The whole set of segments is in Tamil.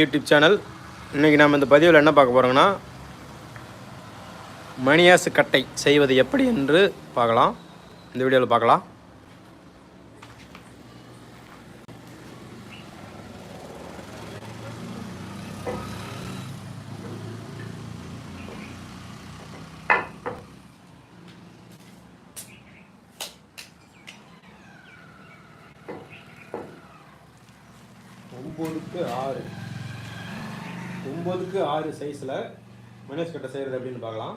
YouTube channel. இன்றைக்கி நம்ம இந்த பதிவில் என்ன பார்க்க போகிறோங்கன்னா மணியாசு கட்டை செய்வது எப்படி என்று பார்க்கலாம். இந்த வீடியோவில் பார்க்கலாம். ஒம்பதுக்கு ஆறு. ஒம்பதுக்கு ஆறு சைஸில் மனேஷ் கட்டை செய்கிறது அப்படின்னு பார்க்கலாம்.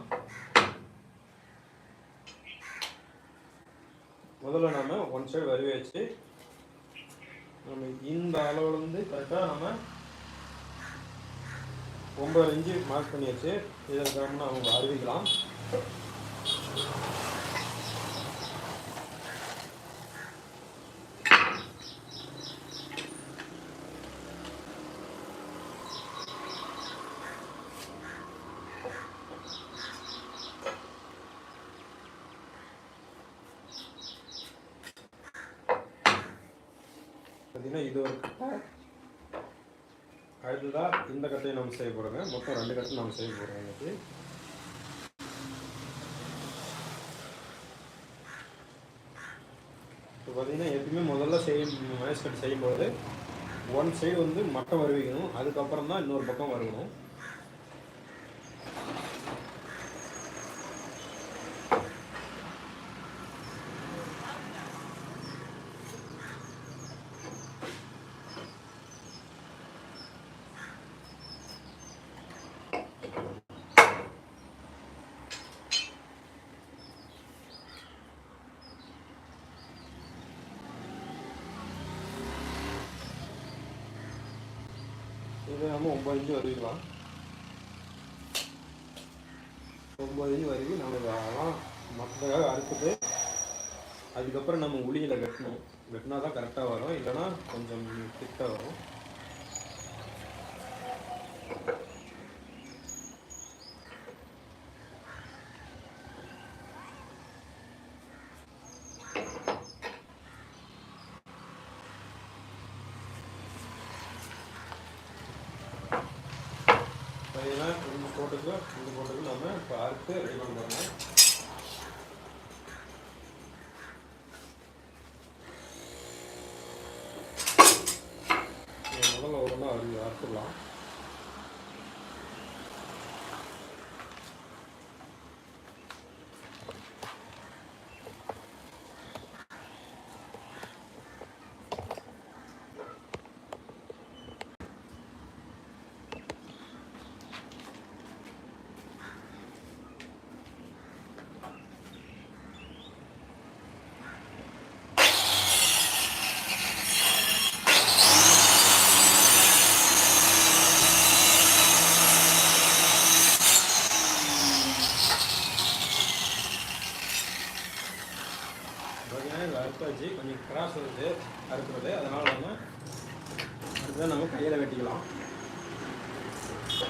முதல்ல நம்ம ஒன் சைடு வருவி வச்சு நம்ம இந்த அளவுலேருந்து கரெக்டாக நம்ம ஒம்பது இன்ச்சு மார்க் பண்ணி வச்சு இதில் நம்ம அவங்க அறிவிக்கலாம் பார்த்தீங்கன்னா இது ஒரு கட்டை. அடுத்ததாக இந்த கட்டையை நம்ம செய்ய போகிறோங்க மொத்தம் ரெண்டு கட்டை நம்ம செய்ய போகிறோம் இன்னைக்கு. இப்போ பார்த்தீங்கன்னா எப்பயுமே முதல்ல செய்யும் மேஸ்கட் செய்யும்போது ஒன் சைடு வந்து மட்டை வருவிக்கணும் அதுக்கப்புறம் தான் இன்னொரு பக்கம் வருகணும் இது ஒம்பது இன்ச்சு வருவிக்கலாம் ஒம்பது இன்ச்சு வருவி நம்ம இதெல்லாம் மற்றதாக அறுத்துட்டு அதுக்கப்புறம் நம்ம உளியில் வெட்டணும் வெட்டினா தான் கரெக்டாக வரும் இல்லைன்னா கொஞ்சம் திக்காக வரும் பார்த்தீங்கன்னா இந்த போட்டுக்கு இந்த போட்டுக்கு நம்ம இப்போ அறுத்து ரெடி பண்ண முதல்ல ஒரு நாள் அறு அறுத்துடலாம். はい。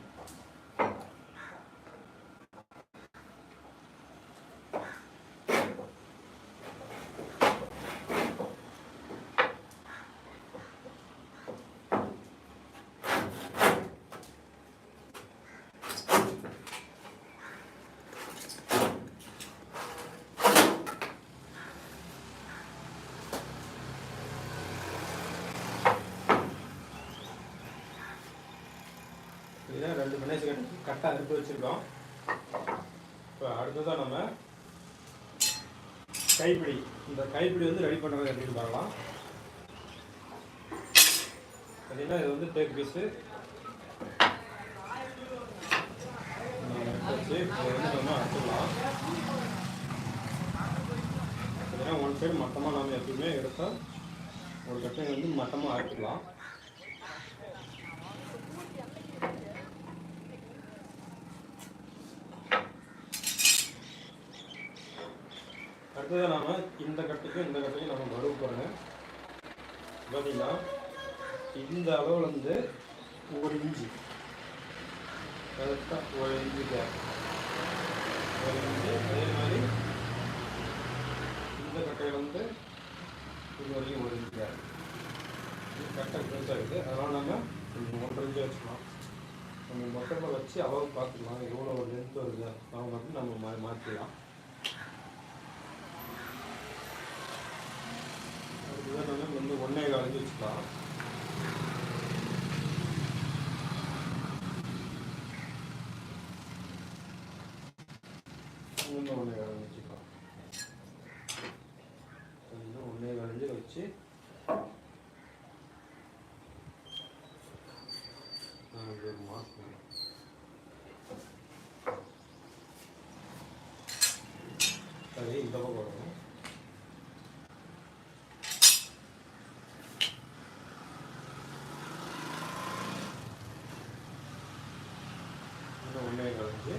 ரெண்டு மணேஜ் கட்டு கரெக்டாக அறுத்து வச்சுருக்கோம். இப்போ அடுத்ததாக நம்ம கைப்பிடி. இந்த கைப்பிடி வந்து ரெடி பண்ணுறது எப்படின்னு பார்க்கலாம். பார்த்தீங்கன்னா இது வந்து டேக் பீஸு வச்சு இதை வந்து நம்ம அறுத்துக்கலாம் ஏன்னா ஒன் சைடு மட்டமாக நம்ம எப்பவுமே எடுத்தால் ஒரு கட்டை வந்து மட்டமாக அறுத்துக்கலாம் அடுத்தது நாம இந்த கட்டுக்கும் இந்த கட்டுக்கும் நம்ம வறுவு பாருங்க பார்த்தீங்கன்னா இந்த அளவில் வந்து ஒரு இஞ்சி கரெக்டாக ஒரு இஞ்சி கேப் ஒரு இஞ்சி அதே மாதிரி இந்த கட்டையில் வந்து இது வரைக்கும் ஒரு இஞ்சி கேப் இது கட்டை பெருசாக இருக்குது அதனால் நம்ம கொஞ்சம் ஒன்றரை இன்ச்சு வச்சுக்கலாம். நம்ம மொத்தமாக வச்சு அளவு பார்த்துக்கலாம். எவ்வளோ ஒரு லென்த் வருது? அவங்க வந்து நம்ம மா மாற்றிக்கலாம் அதுதான் நம்ம வந்து ஒன்றே காலஞ்சு வச்சுக்கலாம் இன்னும் ஒன்றே காலஞ்சு வச்சுக்கலாம் இன்னும் ஒன்றே காலஞ்சு வச்சு நான் இது ஒரு மார்க் பண்ணுறேன் சரி இந்த பக்கம் வரணும் இன்னும் ஒன்றே கலந்து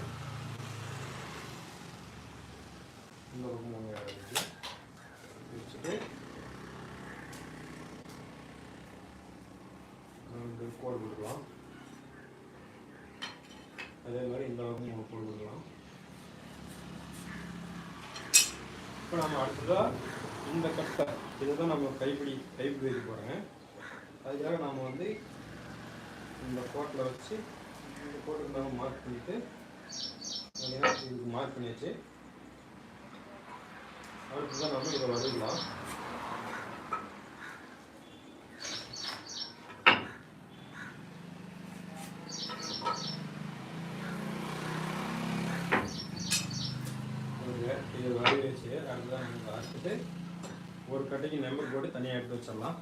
இன்னொரு மூணு கலந்து வச்சுட்டு ரெண்டு கோடு கொடுக்கலாம். அதே மாதிரி இந்த அளவுக்கு மூணு கோடு கொடுக்கலாம். இப்போ நம்ம அடுத்ததாக இந்த கட்டை. இதை தான் நம்ம கைப்பிடி கைப்பிடி வைக்க போகிறோங்க அதுக்காக நாம் வந்து இந்த கோட்டில் வச்சு இந்த கோட்டுக்கு நம்ம மார்க் பண்ணிவிட்டு இதுக்கு மார்க் பண்ணியாச்சு. அடுத்ததான் நம்ம இதை வரையலாம் பாருங்க, இது வரைய வச்சு அடுத்ததான் நம்ம அறுத்துட்டு ஒரு கட்டைக்கு நம்பர் போட்டு தனியாக எடுத்து வச்சிடலாம்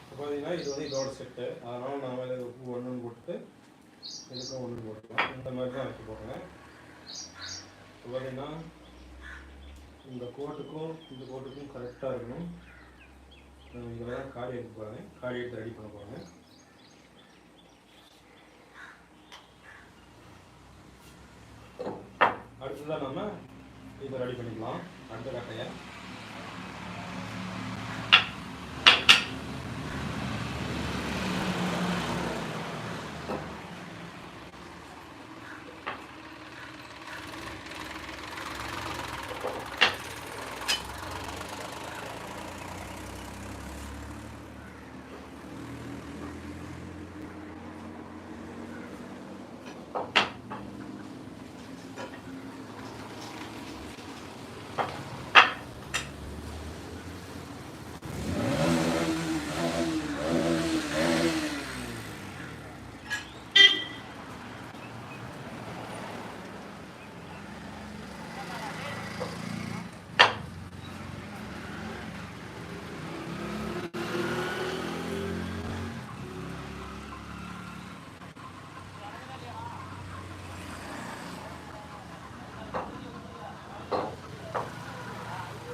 இப்போ பார்த்தீங்கன்னா இது வந்து இதோட செட்டு அதனால் நாம் இதில் உப்பு ஒன்று போட்டுட்டு இதுக்கும் ஒன்று போட்டுக்கலாம் இந்த மாதிரி தான் வைக்க போகிறேன் இப்போ இந்த கோட்டுக்கும் இந்த கோட்டுக்கும் கரெக்டாக இருக்கணும். நான் இதில் தான் காடி எடுத்து போகிறேன் காடி எடுத்து ரெடி பண்ண போகிறேன் அடுத்ததான் நம்ம இதை ரெடி பண்ணிக்கலாம். அடுத்த கட்டையை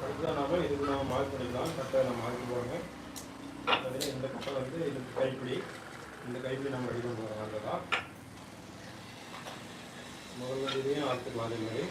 அடுத்ததான் நாம இதுக்கு நம்ம மார்க் பண்ணிக்கலாம் கட்டை நம்ம ஆக்கி போகிறோங்க அதில் இந்த கட்டை வந்து இதுக்கு கைப்பிடி. இந்த கைப்பிடி நம்ம ரெடி பண்ண போகிறோம் நல்லதா முதல்ல இதையும் ஆற்றுக்கலாம் அதே மாதிரி.